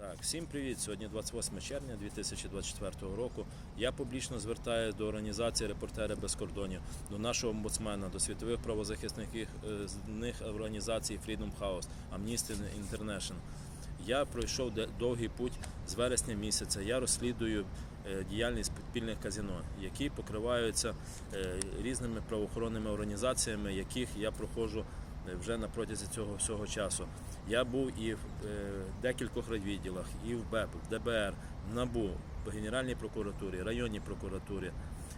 Так, всім привіт! Сьогодні 28 червня 2024 року. Я публічно звертаюся до організації Репортери без кордонів, до нашого омбудсмена, до світових правозахисних е, з них організацій Freedom House, Amnesty International. Я пройшов довгий путь з вересня місяця. Я розслідую е, діяльність підпільних казино, які покриваються е, різними правоохоронними організаціями, яких я проходжу вже на протязі цього всього часу. Я був і в е, декількох райвідділах, і в БЕП, в ДБР, в НАБУ, в Генеральній прокуратурі, районній прокуратурі,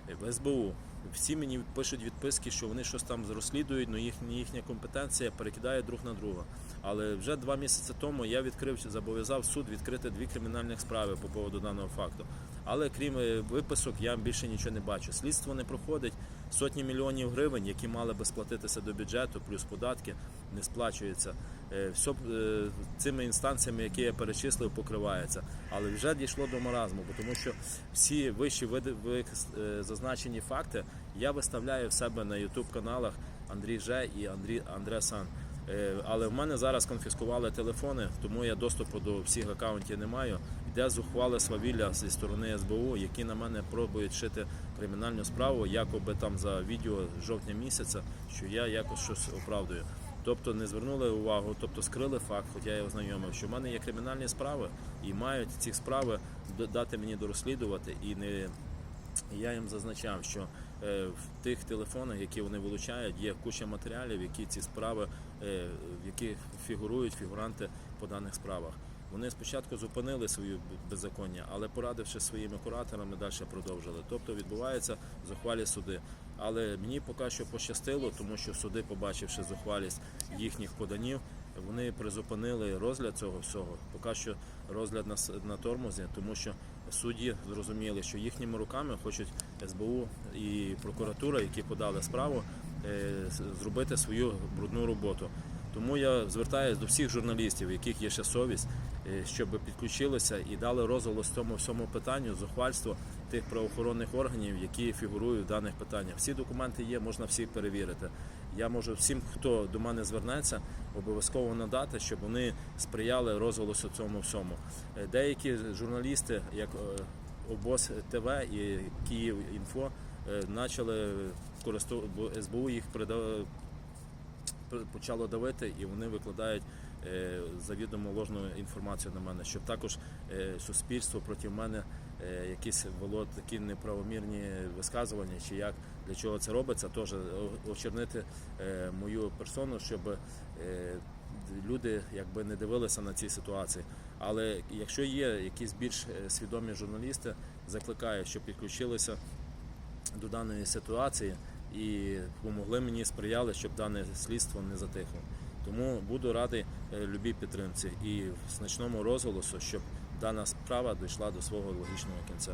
е, в СБУ. Всі мені пишуть відписки, що вони щось там розслідують, але їхня, їхня компетенція перекидає друг на друга. Але вже два місяці тому я відкрив, зобов'язав суд відкрити дві кримінальних справи по поводу даного факту. Але крім е, виписок, я більше нічого не бачу. Слідство не проходить. Сотні мільйонів гривень, які мали би сплатитися до бюджету, плюс податки, не сплачуються. Е, Все е, цими інстанціями, які я перечислив, покривається. Але вже дійшло до маразму, тому що всі вищі зазначені факти я виставляю в себе на youtube каналах Андрій Же і Андрій Андре Сан. Е, Але в мене зараз конфіскували телефони, тому я доступу до всіх акаунтів не маю. Йде зухвале свавілля зі сторони СБУ, які на мене пробують шити кримінальну справу, якоби там за відео жовтня місяця, що я якось щось оправдую. Тобто не звернули увагу, тобто скрили факт, хоча я ознайомив, що в мене є кримінальні справи і мають ці справи дати мені дорозслідувати і не я їм зазначав, що е, в тих телефонах, які вони вилучають, є куча матеріалів, які ці справи, е, в яких фігурують фігуранти по даних справах. Вони спочатку зупинили свою беззаконня, але порадивши своїми кураторами, далі продовжили. Тобто відбуваються зухвалі суди. Але мені поки що пощастило, тому що суди, побачивши зухвалість їхніх поданів, вони призупинили розгляд цього всього. Поки що розгляд на тормозі, тому що судді зрозуміли, що їхніми руками хочуть СБУ і прокуратура, які подали справу, е, зробити свою брудну роботу. Тому я звертаюся до всіх журналістів, яких є ще совість, е, щоб підключилися і дали розголос цьому всьому питанню, зухвальство тих правоохоронних органів, які фігурують в даних питаннях. Всі документи є, можна всі перевірити. Я можу всім, хто до мене звернеться, обов'язково надати, щоб вони сприяли розголосу цьому всьому. Е, Деякі журналісти, як е, ОБОС ТВ і Київ Інфо, е, почали СБУ їх почало давити, і вони викладають е, завідомо ложну інформацію на мене, щоб також е, суспільство проти мене е, якісь вело такі неправомірні висказування, чи як для чого це робиться, теж очернити мою персону, щоб люди якби не дивилися на ці ситуації. Але якщо є якісь більш свідомі журналісти, закликаю, щоб підключилися до даної ситуації і допомогли мені сприяли, щоб дане слідство не затихло. Тому буду радий е, любій підтримці і значному розголосу, щоб дана справа дійшла до свого логічного кінця.